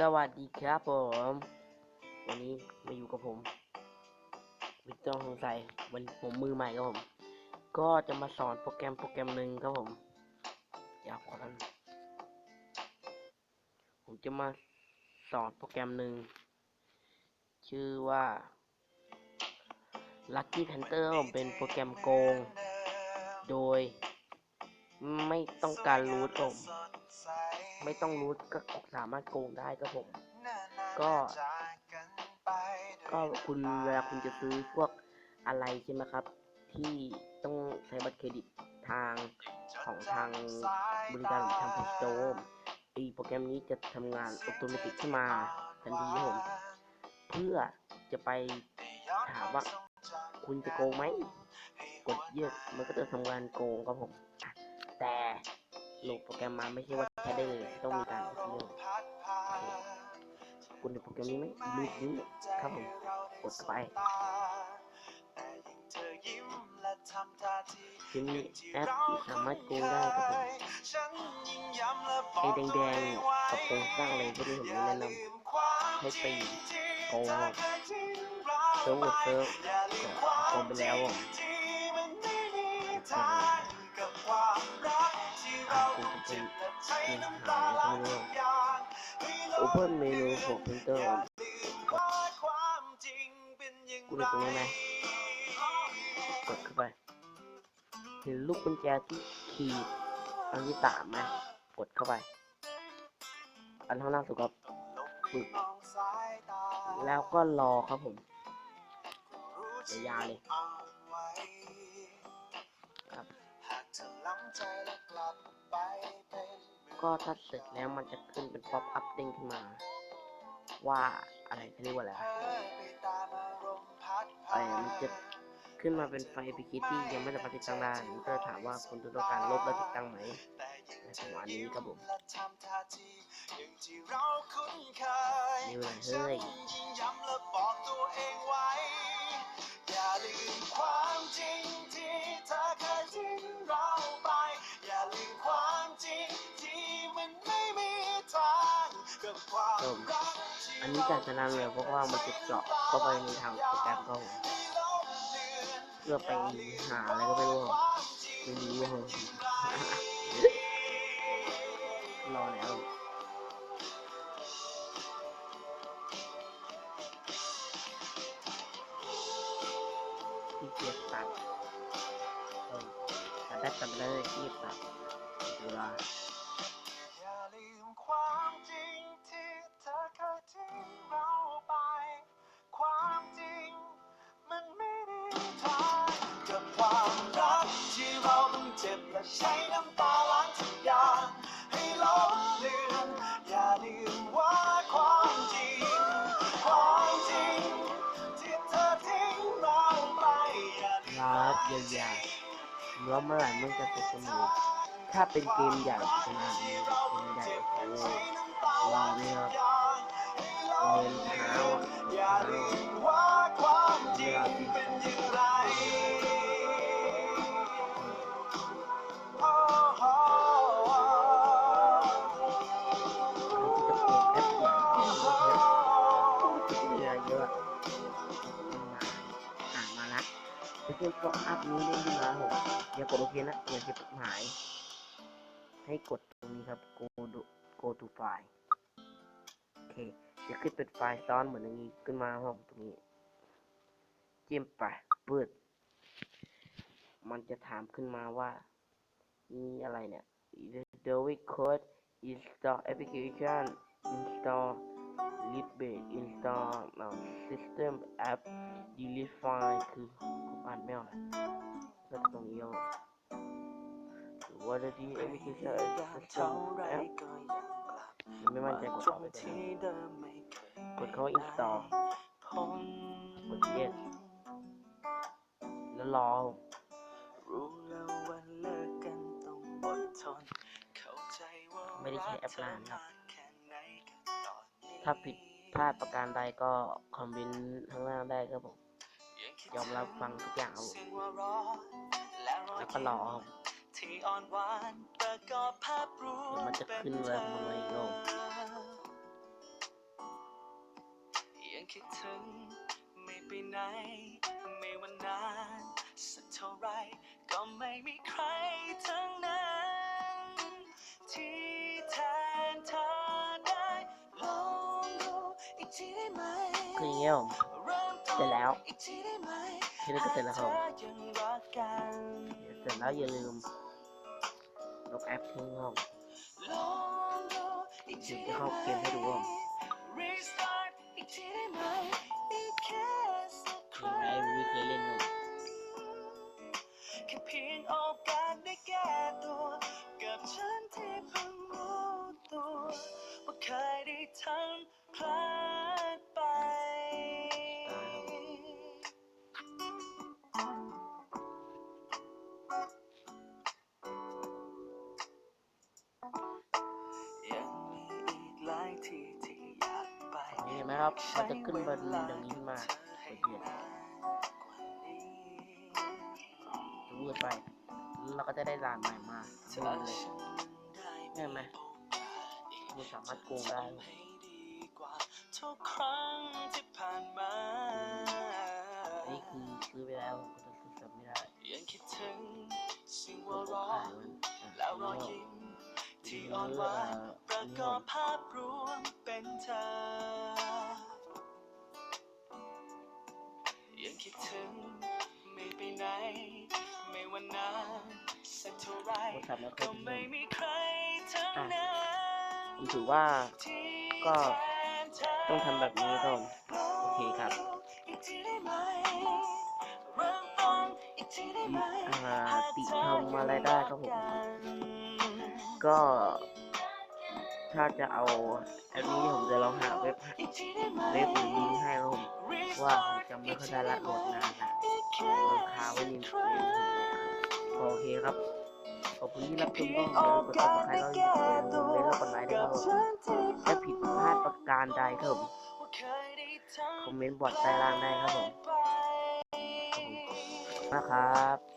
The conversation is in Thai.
สวัสดีครับผม วันนี้มาอยู่กับผมวิกตอร์สงสัยวันผมมือใหม่ครับผม ก็จะมาสอนโปรแกรมโปรแกรมหนึ่งครับผมอยากขอกันผมจะมาสอนโปรแกรมหนึ่งชื่อว่า Lucky Panther ครับผมเป็นโปรแกรมโกง โดย ไม่ต้องการรูทครับผม ไม่ต้องรูทก็สามารถโกงได้ครับผม ก็ก็คุณเวลาคุณจะซื้อพวกอะไรใช่ไหมครับ ที่ต้องใช้บัตรเครดิตทางของทางบริการหรือทางเพจโจมไอโปรแกรมนี้จะทำงานอัตโนมัติขึ้นมาทันทีครับผม เพื่อจะไปถามว่าคุณจะโกงไหม กดเยอะมันก็จะทำงานโกงครับผมอะแต่ โหลดโปรแกรมมาไม่ใช่ว่าใช้ได้เลยต้องมีการซื้อโอเคคุณดูโปรแกรมนี้ไหมรูดนี้ครับผมกดไปจะมีแอปที่สามารถโกงได้ครับผมไอ้แดงๆเนี่ยกับโครงสร้างอะไรพวกนี้ผมแนะนำให้ไปโกงเซิร์ฟเวอร์เซิร์ฟโกงไปแล้วอะ เป็นเงินหายก็ไม่รู้ Open เมนูของ Printer กูดูตรงนี้ไหมกดเข้าไปเห็นลูกกุญแจที่ขีดอันที่สามไหมกดเข้าไป อันข้างล่างสุดก็ฝึกแล้วก็รอครับผมยาวเลยครับ ก็ถ้าเสร็จแล้วมันจะขึ้นเป็นป๊อปอัพเด้งขึ้นมา ว่าอะไรเขาเรียกว่าอะไรวะไอ้มันจะขึ้นมาเป็นไฟพิคิที่ยังไม่สามารถติดตั้งได้มันก็จะถามว่าคุณต้องการลบและติดตั้งไหมในประมาณนี้ครับผมนี่เลยเฮ้ย อันนี้จะชนะเลยเพราะว่ามันจะเจาะเข้าไปในทางโปรแกรมครับผมเพื่อไปหาอะไรก็ไม่รู้ครับไม่รู้ครับรอแล้วที่เกียจตัดตัดได้ตัดเลยที่ตัดเวล แล้วเมื่อไหร่มันจะเป็นสนุดถ้าเป็นเกมใหญ่ขนาดนี้เกมใหญ่โอ้โหราเนี่ยเราเท้า ไปเจอก็อัพนี้ได้ขึ้นมาผมอย่ากดโอเคนะอย่าเก็บหมาย ให้กดตรงนี้ครับ go to go to file โอเคจะขึ้นเป็นไฟล์ซ้อนเหมือนอย่างนี้ขึ้นมาครับตรงนี้ จิ้มไปเปิด มันจะถามขึ้นมาว่ามีอะไรเนี่ย the we code install application install libase install uh, system app delete file คือผมอ่านไม่ออกนะก็ตรงนี้ครับผมว่าจะ delete application system app ไม่มั่นใจกดต่อไปได้กดเข้า install กด yes แล้วรอไม่ได้ใช้แอปนานครับ ถ้าผิดพลาดประการใดก็คอมเมนต์ข้างล่างได้ครับผมยอมรับฟังทุกอย่างครับผมเสียงว่าร้อนแล้วรอยแล้วก็รอครับที่อ่อนหวานประกอบภาพรวเดี๋ยวมมันจะขึ้นเลยของมันเลยโยมยังคิดถึงไม่ไปไหน ไม่ว่านานสักเท่าไรก็ไม่มีใครทั้ง นี่เงี้ยผมเสร็จแล้วที่นี้ก็เสร็จแล้วครับเสร็จแล้วอย่าลืมลบแอปทิ้งครับเดี๋ยวจะเข้าเกมให้ดูครับ นไหมครับมันจะขึ้นบนอย่างนี้ขึ้นมาเปิดเพียจะวืดไปแล้วเราก็จะได้ด่านใหม่มาดูเลยเห็นไหมมันสามารถโกงได้ทุกครั้งที่ผ่านมาอันนี้คือซื้อไปแล้วก็จะซื้อไม่ได้ยังคิดถึงสิ่งก็หัวขายเราะมันแล้วรอยยิ้ม ที่อ่อนหวานประกอบภาพรวมเป็นเธอ ยังคิดถึงไม่ไปไหน ไม่ว่านานสักเท่าไรผมทำแล้วก็ก็ไม่มีใครทั้งนั้นผมถือว่าที่ก็แทนเธต้องทำแบบนี้ครับผมโอเคครับอีกทีได้ไหมเริ่มต้นอีกทีได้ไหมอ่าติชมอะไรได้ครับผม ก็ ถ้าจะเอาแอปนี้ผมจะลองหาเว็บเว็บหรือลิงให้ครับผมว่าผมจำไม่ค่อยได้ละโหลดนานนะลองคาไว้ในเว็บผมนะครับโอเคครับขอบคุณที่รับชมก็อย่าลืมกดติดตามแล้วอย่าลืมเล่นแล้วกดไลค์ด้วยครับผมถ้าผิดพลาดประการใดครับผมคอมเมนต์บอร์ดใต้ล่างได้ครับผมขอบคุณมากครับ